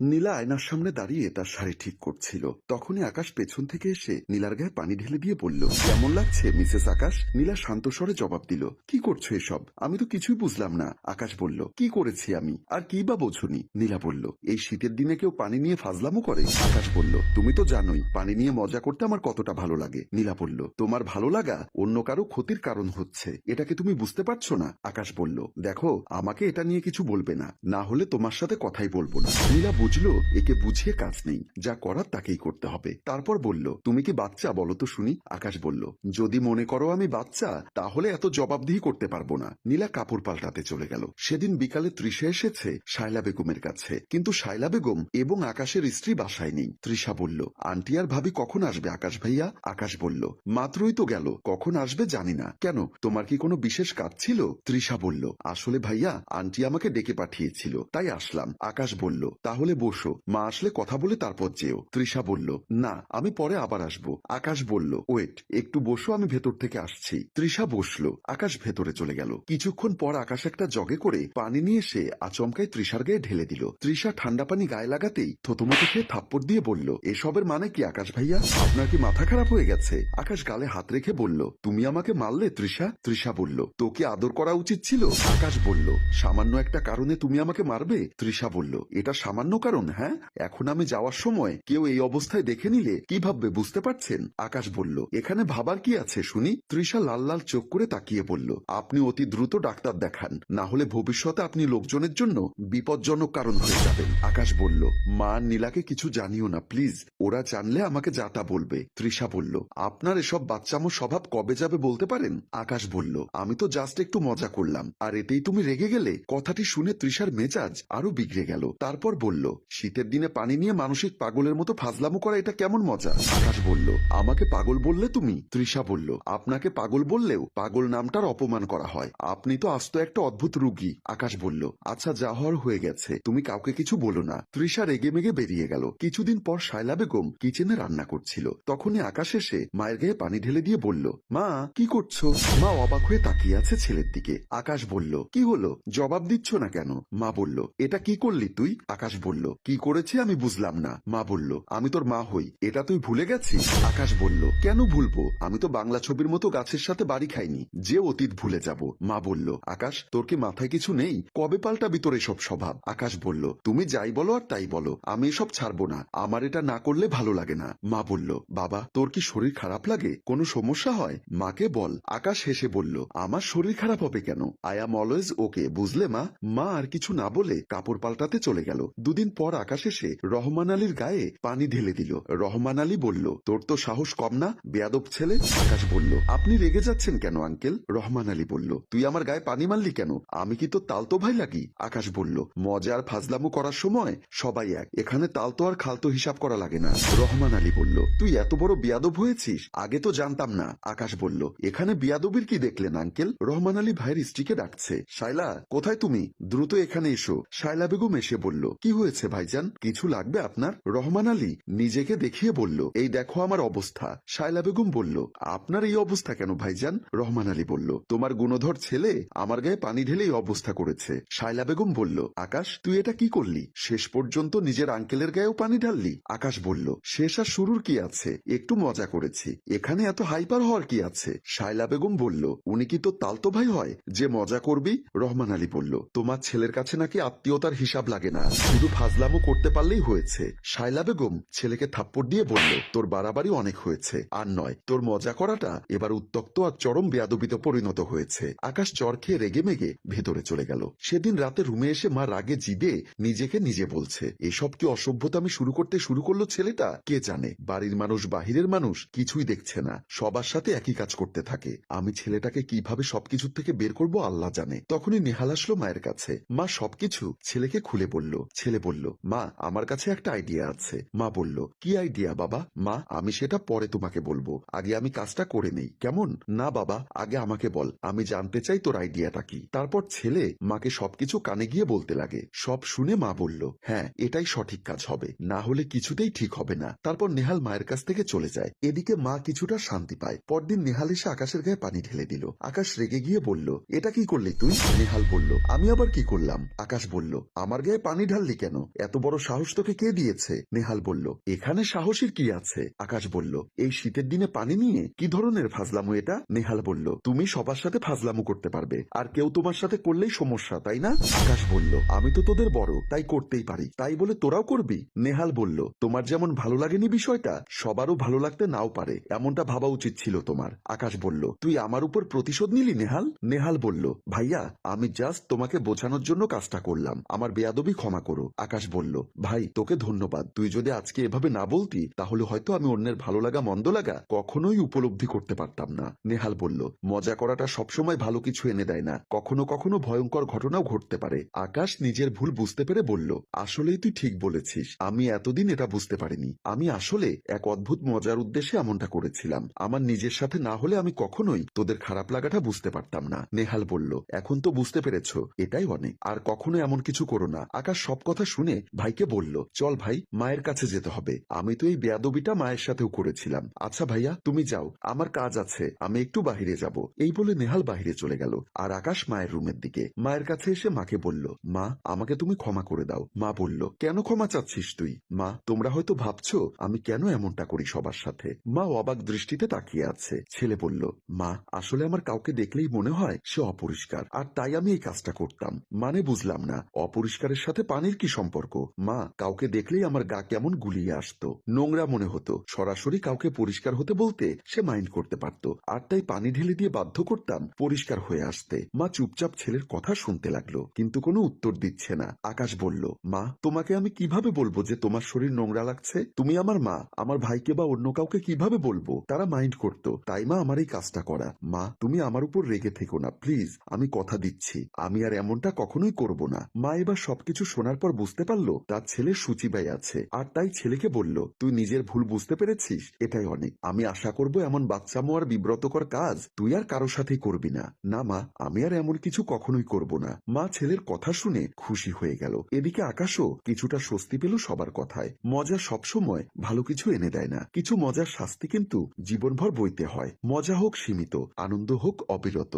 নীলা আয়নার সামনে দাঁড়িয়ে তার শাড়ি ঠিক করছিল। তখনই আকাশ পেছন থেকে এসে নীলার গায়ে পানি ঢেলে দিয়ে বলল, কেমন লাগছে, মিসেস আকাশ? নীলা শান্ত স্বরে জবাব দিল, কি করছ এসব? আমি তো কিছুই বুঝলাম না। আকাশ বলল, কি করেছি আমি? আর কি বা বোঝনি? নীলা বলল, এই শীতের দিনে কেউ পানি নিয়ে ফাজলামো করে? আকাশ বলল, তুমি তো জানোই, পানি নিয়ে মজা করতে আমার কতটা ভালো লাগে। নীলা বলল, তোমার ভালো লাগা অন্য কারও ক্ষতির কারণ হচ্ছে। এটাকে তুমি বুঝতে পারছ না? আকাশ বলল, দেখো, আমাকে এটা নিয়ে কিছু বলবে না। না হলে তোমার সাথে কথাই বলব না। নীলা বুঝলো, একে বুঝিয়ে কাজ নেই। যা করার তাকেই করতে হবে। তারপর বলল, তুমি কি বাচ্চা? বলো তো শুনি। আকাশ বলল, যদি মনে করো আমি বাচ্চা, তাহলে এত জবাবদিহি করতে পারব না। নীলা কাপড় পাল্টাতে চলে গেল। সেদিন বিকালে ত্রিশা এসেছে শায়লা বেগমের কাছে। কিন্তু শায়লা বেগম এবং আকাশের স্ত্রী বাসায় নেই। তৃষা বলল, আন্টি আর ভাবি কখন আসবে আকাশ ভাইয়া? আকাশ বলল, মাত্রই তো গেল। কখন আসবে জানি না। কেন, তোমার কি কোনো বিশেষ কাজ ছিল? তৃষা বলল, আসলে ভাইয়া, আন্টি আমাকে ডেকে পাঠিয়েছিল, তাই আসলাম। আকাশ বলল, তাহলে বসো। মা আসলে কথা বলে তারপর যেও। তৃষা বলল, না, আমি পরে আবার আসব। আকাশ বলল, ওয়েট, একটু বসো, আমি ভেতর থেকে আসছি। তৃষা বসল, আকাশ ভেতরে চলে গেল। কিছুক্ষণ পর আকাশ একটা জগে করে পানি নিয়ে এসে আচমকায় তৃষার গায়ে ঢেলে দিল। তৃষা ঠান্ডা পানি গায়ে লাগাতেই থতমত খেয়ে থাপ্পড় দিয়ে বলল, এসবের মানে কি আকাশ ভাইয়া? আপনার কি মাথা খারাপ হয়ে গেছে? আকাশ গালে হাত রেখে বলল, তুমি আমাকে মারলে তৃষা? তৃষা বলল, তোকে আদর করা উচিত ছিল? আকাশ বলল, সামান্য একটা কারণে তুমি আমাকে মারবে? তৃষা বলল, এটা সামান্য কারণ হ্যাঁ? এখন আমি যাওয়ার সময় কেউ এই অবস্থায় দেখে নিলে কি ভাববে বুঝতে পারছেন? আকাশ বলল, এখানে ভাবার কি আছে শুনি? তৃষা লাল লাল চোখ করে তাকিয়ে বলল, আপনি অতি দ্রুত ডাক্তার দেখান, না হলে ভবিষ্যতে আপনি লোকজনের জন্য বিপজ্জনক কারণ হয়ে যাবেন। আকাশ বলল, মা নীলাকে কিছু জানিও না, প্লিজ। ওরা জানলে আমাকে যাতা বলবে। তৃষা বলল, আপনার এসব বাচ্চামো স্বভাব কবে যাবে বলতে পারেন? আকাশ বলল, আমি তো জাস্ট একটু মজা করলাম, আর এতেই তুমি রেগে গেলে? কথাটি শুনে তৃষার মেজাজ আরও বিগড়ে গেল। তারপর বলল শীতের দিনে পানি নিয়ে মানসিক পাগলের মতো ফাজলামো করা এটা কেমন মজা? আকাশ বলল, আমাকে পাগল বললে তুমি? তৃষা বলল, আপনাকে পাগল বললেও পাগল নামটার অপমান করা হয়। আপনি তো আস্ত একটা অদ্ভুত রুগী। আকাশ বলল আচ্ছা যা হওয়ার হয়ে গেছে। তুমি কাউকে কিছু বলো না। তৃষা রেগে মেগে বেরিয়ে গেল। কিছুদিন পর শায়লা বেগম কিচেনে রান্না করছিল। তখনই আকাশ এসে মায়ের গায়ে পানি ঢেলে দিয়ে বলল, মা, কি করছ? মা অবাক হয়ে তাকিয়ে আছে ছেলের দিকে। আকাশ বলল, কি হলো? জবাব দিচ্ছ না কেন? মা বলল, এটা কি করলি তুই? আকাশ বলল কি করেছি আমি বুঝলাম না। মা বলল, আমি তোর মা হই। এটা তুই ভুলে গেছিস? আকাশ বলল, কেন ভুলবো? আমি তো বাংলা ছবির মতো গাছের সাথে বাড়ি খাইনি। যে অতীত ভুলে যাব। মা বলল, আকাশ, তোর কি মাথায় কিছু নেই? কবে পাল্টাবি তোর এসব স্বভাব? আকাশ বলল, তুমি যাই বলো আর তাই বলো। আমি এসব ছাড়বো না। আমার এটা না করলে ভালো লাগে না। মা বলল, বাবা, তোর কি শরীর খারাপ লাগে? কোনো সমস্যা হয়? মাকে বল। আকাশ হেসে বলল, আমার শরীর খারাপ হবে কেন? আই এম অলওয়েজ ওকে বুঝলে মা? মা আর কিছু না বলে কাপড় পাল্টাতে চলে গেল। দুদিন পর আকাশ এসে রহমান আলীর গায়ে পানি ঢেলে দিল। রহমান আলী বলল, তোর তো সাহস কম না, বেয়াদব ছেলে? আকাশ বলল, আপনি রেগে যাচ্ছেন কেন, আঙ্কেল? রহমান আলী বলল, তুই আমার গায়ে পানি মারলি কেন? আমি কি তোর তালতো ভাই লাগি? আকাশ বলল, মজার ফাজলামো করার সময় সবাই এক, এখানে তালতো আর খালতো হিসাব করা লাগে না। রহমান আলী বলল, তুই এত বড় বিয়াদব হয়েছিস, আগে তো জানতাম না। আকাশ বলল, এখানে বিয়াদবির কি দেখলেন, আঙ্কেল? রহমান আলী ভাইয়ের স্ত্রীকে ডাকছে শাইলা কোথায় তুমি? দ্রুত এখানে এসো। শাইলা বেগম এসে বলল, কি হয়েছে? ভাইজান, কিছু লাগবে আপনার? রহমান আলী নিজেকে দেখিয়ে বলল, এই দেখো আমার অবস্থা। শাইলা বেগম বলল, আপনার এই অবস্থা কেন ভাইজান? রহমান আলী বলল, তোমার গুণধর ছেলে আমার গায়ে পানি ঢেলে এই অবস্থা করেছে। শাইলা বেগম বলল, আকাশ, তুই এটা কি করলি? শেষ পর্যন্ত নিজের আঙ্কেলের গায়েও পানি ঢাললি? আকাশ বলল, শেষ আর শুরুর কি আছে? একটু মজা করেছি। এখানে এত হাইপার হওয়ার কি আছে? শাইলা বেগম বলল, উনি কি তো তালতো ভাই হয়? যে মজা করবি? রহমান আলী বলল, তোমার ছেলের কাছে নাকি আত্মীয়তার হিসাব লাগে না। শুধু ফাজলামো করতে পারলেই হয়েছে। শাইলা বেগম ছেলেকে থাপ্পড় দিয়ে বলল, তোর বাড়াবাড়ি অনেক হয়েছে। আর নয়, তোর মজা করাটা এবার উত্তক্ত আর চরম বেয়াদবিতে পরিণত হয়েছে। আকাশ চর খেয়ে রেগে মেগে ভেতরে চলে গেল। সেদিন রাতে রুমে এসে মা রাগে জিদে নিজেকে নিজে বলছে, এসব কি অসভ্যতা আমি শুরু করতে শুরু করল ছেলেটা? কে জানে? বাড়ির মানুষ, বাহিরের মানুষ কিছুই দেখছে না। সবার সাথে একই কাজ করতে থাকে। আমি ছেলেটাকে কীভাবে সবকিছুর থেকে বের করব আল্লাহ জানে। তখনই নেহাল আসলো মায়ের কাছে। মা সবকিছু ছেলেকে খুলে বলল। ছেলে বলল মা, আমার কাছে একটা আইডিয়া আছে। মা বলল, কি আইডিয়া বাবা? মা, আমি সেটা পরে তোমাকে বলব। আগে আমি কাজটা করে নেই। কেমন? না, বাবা, আগে আমাকে বল। আমি জানতে চাই তোর আইডিয়াটা কি? তারপর ছেলে মাকে সবকিছু কানে গিয়ে বলতে লাগে। সব শুনে মা বলল হ্যাঁ এটাই সঠিক কাজ হবে। না হলে কিছুতেই ঠিক হবে না। তারপর নেহাল মায়ের কাছ থেকে চলে যায়। এদিকে মা কিছুটা শান্তি পায়। পরদিন নেহাল এসে আকাশের গায়ে পানি ঢেলে দিল। আকাশ রেগে গিয়ে বলল, এটা কি করলি তুই? নেহাল বলল, আমি আবার কি করলাম? আকাশ বলল, আমার গায়ে পানি ঢাললি কেন? এত বড় সাহস তোকে কে দিয়েছে? নেহাল বলল, এখানে সাহসের কি আছে? আকাশ বলল, এই শীতের দিনে পানি নিয়ে কি ধরনের ফাজলামো এটা? নেহাল বলল, তুমি সবার সাথে ফাজলামো করতে পারবে, আর কেউ তোমার সাথে করলেই সমস্যা, তাই না? আকাশ বলল, আমি তো তোদের বড়, তাই করতেই পারি, তাই বলে তোরাও করবি? নেহাল বলল, তোমার যেমন ভালো লাগেনি বিষয়টা, সবারও ভালো লাগতে নাও পারে, এমনটা ভাবা উচিত ছিল তোমার। আকাশ বলল, তুই আমার উপর প্রতিশোধ নিলি, নেহাল? নেহাল বলল, ভাইয়া, আমি জাস্ট তোমাকে বোঝানোর জন্য কাজটা করলাম, আমার বেয়াদবি ক্ষমা করো। আকাশ বলল, ভাই, তোকে ধন্যবাদ। তুই যদি আজকে এভাবে না বলতি, তাহলে হয়তো আমি অন্যের ভালো লাগা, মন্দ লাগা কখনোই উপলব্ধি করতে পারতাম না। নেহাল বলল, মজা করাটা সবসময় ভালো কিছু এনে দেয় না। কখনো কখনো ভয়ঙ্কর ঘটনাও ঘটতে পারে। আকাশ নিজের ভুল বুঝতে পেরে বলল, আসলেই তুই ঠিক বলেছিস। আমি এতদিন এটা বুঝতে পারিনি। আমি আসলে এক অদ্ভুত মজার উদ্দেশ্যে এমনটা করেছিলাম। আমার নিজের সাথে না হলে আমি কখনোই তোদের খারাপ লাগাটা বুঝতে পারতাম না। নেহাল বলল, এখন তো বুঝতে পেরেছ, এটাই অনেক। আর কখনো এমন কিছু করো না। আকাশ সব কথা শুনে ভাইকে বলল, চল ভাই, মায়ের কাছে যেতে হবে। আমি তো এই বেয়াদবিটা মায়ের সাথেও করেছিলাম। আচ্ছা ভাইয়া, তুমি যাও। আমার কাজ আছে। আমি একটু বাহিরে যাব। এই বলে নেহাল বাহিরে চলে গেল। আর আকাশ মায়ের রুমের দিকে। মায়ের কাছে এসে মাকে বলল, মা, আমাকে তুমি ক্ষমা করে দাও। মা বলল, কেন ক্ষমা চাচ্ছিস তুই? মা, তোমরা হয়তো ভাবছ, আমি কেন এমনটা করি সবার সাথে? মা অবাক দৃষ্টিতে তাকিয়ে আছে। ছেলে বলল, মা, আসলে আমার কাউকে দেখলেই মনে হয় সে অপরিষ্কার। আর তাই আমি এই কাজটা করতাম। মানে বুঝলাম না, অপরিষ্কারের সাথে পানির কি সম্পর্ক? মা, কাউকে দেখলেই আমার গা কেমন গুলিয়ে আসতো। নোংরা মনে হতো। সরাসরি কাউকে পরিষ্কার হতে বলতে সে মাইন্ড করতে পারত। আর তাই পানি ঢেলে দিয়ে বাধ্য করতাম পরিষ্কার হয়ে আসতে। মা চুপচাপ ছেলের কথা শুনতে লাগল, কিন্তু কোনো উত্তর দিচ্ছে না। আকাশ বলল, মা, তোমাকে আমি কীভাবে বলব যে তোমার শরীর নোংরা লাগছে? তুমি আমার মা। আমার ভাইকে বা অন্য কাউকে কীভাবে বলব? তারা মাইন্ড করতো। তাই মা আমার এই কাজটা করা। মা, তুমি আমার উপর রেগে থেকো না, প্লিজ। আমি কথা দিচ্ছি। আমি আর এমনটা কখনোই করব না। মা এবার সবকিছু শোনার পর বুঝতে পারল তার ছেলে সুচিবাই আছে। আর তাই ছেলেকে বলল, তুই নিজের ভুল বুঝতে পেরেছিস? এটাই অনেক। আমি আশা করব এমন বাচ্চামো আর বিব্রতকর কাজ তুই আর কারও সাথেই করবি না। না মা, আমি আর এমন কিছু কখনোই করব না। মা ছেলের কথা শুনে খুশি হয়ে গেল। এদিকে আকাশও কিছুটা স্বস্তি পেল সবার কথায়। মজা সবসময় ভালো কিছু এনে দেয় না। কিছু মজার শাস্তি কিন্তু জীবনভর বইতে হয়। মজা হোক সীমিত, আনন্দ হোক অবিরত।